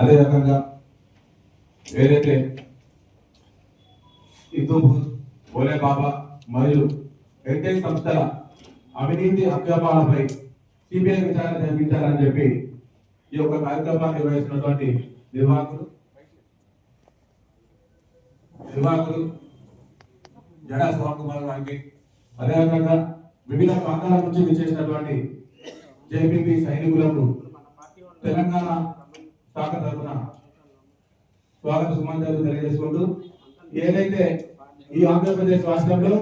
అదే రకంగా ఏదైతే హిందూ భోలే బాబా మరియు హెరిటేజ్ సంస్థల అవినీతి అక్రమాలపై సిబిఐ విచారణ జరిపించాలని చెప్పి ఈ యొక్క కార్యక్రమాన్ని నిర్వహిస్తున్నటువంటి నిర్వాహకులు నిర్వాహకులు జడా శివ కుమార్ గారికి అదేవిధంగా వివిధ ప్రాంతాల నుంచి విచ్చేసినటువంటి జేపీపీ సైనికులకు తెలంగాణ శాఖ తరఫున స్వాగత సుమాంజలు తెలియజేసుకుంటూ ఏదైతే ఈ ఆంధ్రప్రదేశ్ రాష్ట్రంలో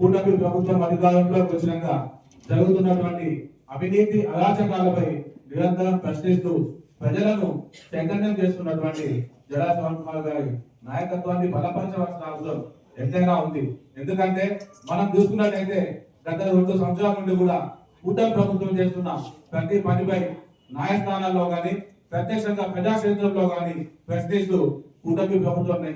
కూటమి ప్రభుత్వం అధికారంలోకి వచ్చినాక జరుగుతున్నటువంటి అవినీతి అరాచకాలపై నిరంతరం ప్రశ్నిస్తూ ప్రజలను చైతన్యం చేస్తున్నటువంటి జడా కుమార్ గారి నాయకత్వాన్ని బలపరచవలసిన అవసరం ఎంతైనా ఉంది. ఎందుకంటే మనం చూసుకున్నట్లయితే గత రెండు సంవత్సరాల నుండి కూడా కూటమి ప్రభుత్వం చేస్తున్న ప్రతి పనిపై న్యాయస్థానాల్లో కానీ ప్రత్యక్షంగా ప్రజాక్షేత్రంలో కానీ ప్రశ్నిస్తూ కూటమి ప్రభుత్వాన్ని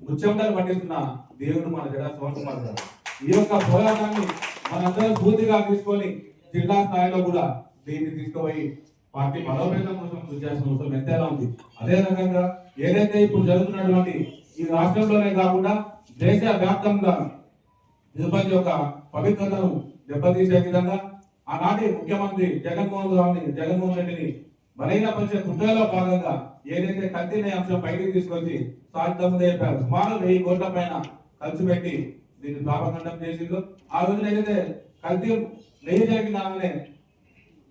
ముత్యంగా పట్టిస్తున్న దేవుడు మన జడా శ్రవణ్ గారు. ఈ యొక్క పోరాటాన్ని మనందరం పూర్తిగా తీసుకొని జిల్లా స్థాయిలో కూడా దీన్ని తీసుకుపోయి పార్టీ బలోపేతం కోసం కృషి చేసిన అవసరం ఎంతైనా ఉంది. అదే రకంగా ఏదైతే ఇప్పుడు జరుగుతున్నటువంటి ఈ రాష్ట్రంలోనే కాకుండా దేశ వ్యాప్తంగా తిరుపతి యొక్క పవిత్రతను దెబ్బతీసే విధంగా ఆనాటి ముఖ్యమంత్రి జగన్మోహన్ రావుని జగన్మోహన్ రెడ్డిని బలహీనపరిచే కుట్రలో భాగంగా ఏదైతే కల్తీ అంశం బయటకు తీసుకొచ్చి సాధ్యం చెప్పారు సుమారు వెయ్యి కోట్ల పైన ఖర్చు పెట్టి దీన్ని పాపఖండం చేసిందో ఆ రోజున ఏదైతే కల్తీ నెయ్యి జరిగినామనే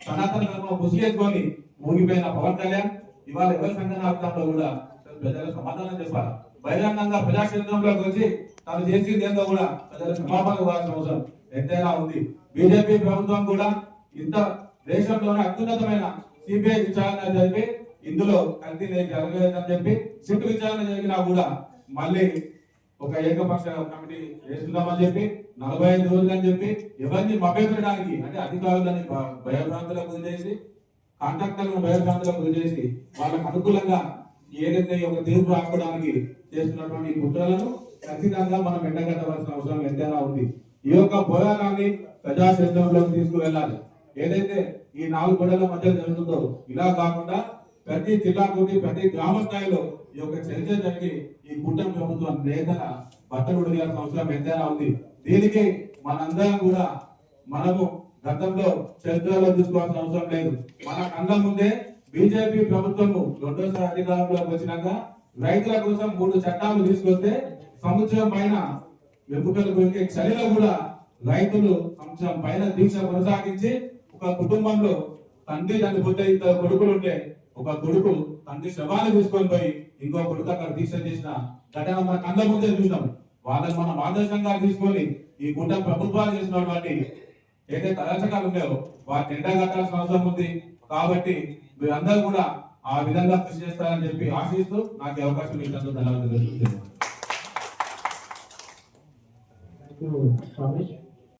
సనాతన ధర్మం ముసుగేసుకొని ఊగిపోయిన పవన్ కళ్యాణ్ ఇవాళ ఎవరి సంఘనార్థంలో కూడా ప్రజలకు సమాధానం చెప్పాలి? బహిరంగంగా ప్రజాక్షేత్రంలోకి వచ్చి తాను చేసింది ఏందో కూడా ప్రజలకు క్షమాపణ ఇవ్వాల్సిన అవసరం ఎంతైనా ఉంది. బీజేపీ ప్రభుత్వం కూడా ఇంత దేశంలోనే అత్యున్నతమైన సిబిఐ విచారణ జరిపి ఇందులో కల్తీ జరగలేదని చెప్పి సిట్టు విచారణ జరిగినా కూడా మళ్ళీ ఒక ఏకపక్ష కమిటీ వేస్తున్నామని చెప్పి నలభై ఐదు రోజులు అని చెప్పి ఎవరిని మభ్యపెట్టడానికి అంటే అధికారులని భయభ్రాంతులకు గురి చేసి కాంట్రాక్టర్లను భయభ్రాంతులకు గురి చేసి వాళ్ళకు అనుకూలంగా ఏదైతే ఈ యొక్క తీర్పు రాసుకోవడానికి చేస్తున్నటువంటి కుట్రలను ఖచ్చితంగా మనం ఎండగట్టవలసిన అవసరం ఎంతైనా ఉంది. ఈ యొక్క పోరాటాన్ని ప్రజాక్షేత్రంలోకి తీసుకువెళ్ళాలి. ఏదైతే ఈ నాలుగు గొడవల మధ్య జరుగుతుందో ఇలా కాకుండా ప్రతి జిల్లాకు ప్రతి గ్రామ స్థాయిలో ఈ యొక్క చర్చ జరిగి ఈ కూటమి ప్రభుత్వం నేతల బట్టలు ఉడియాల్సిన అవసరం ఎంతైనా ఉంది. దీనికి మనందరం కూడా మనము గతంలో చరిత్రలో తీసుకోవాల్సిన అవసరం లేదు. మన కళ్ళ ముందే బీజేపీ ప్రభుత్వము రెండోసారి అధికారంలోకి వచ్చినాక రైతుల కోసం మూడు చట్టాలు తీసుకొస్తే సంవత్సరం పైన వెంపుకలు పెరిగే చలిలో కూడా రైతులు సంవత్సరం పైన దీక్ష కొనసాగించి ఒక కుటుంబంలో తండ్రి చనిపోతే ఇద్దరు కొడుకులు ఉంటే ఒక కొడుకు తండ్రి శవాన్ని తీసుకొని పోయి ఇంకో కొడుకు అక్కడ దీక్ష చేసిన ఘటన మన కళ్ళ ముందే చూసినాం. వాళ్ళని మనం ఆదర్శంగా తీసుకొని ఈ కూటమి ప్రభుత్వాలు చేసినటువంటి ఏదైతే అరాచకాలు ఉన్నాయో వాటిని ఎండగట్టాల్సిన అవసరం ఉంది. కాబట్టి మీరందరూ కూడా ఆ విధంగా కృషి చేస్తారని చెప్పి ఆశిస్తూ నాకు అవకాశం ఇచ్చినందుకు ధన్యవాదాలు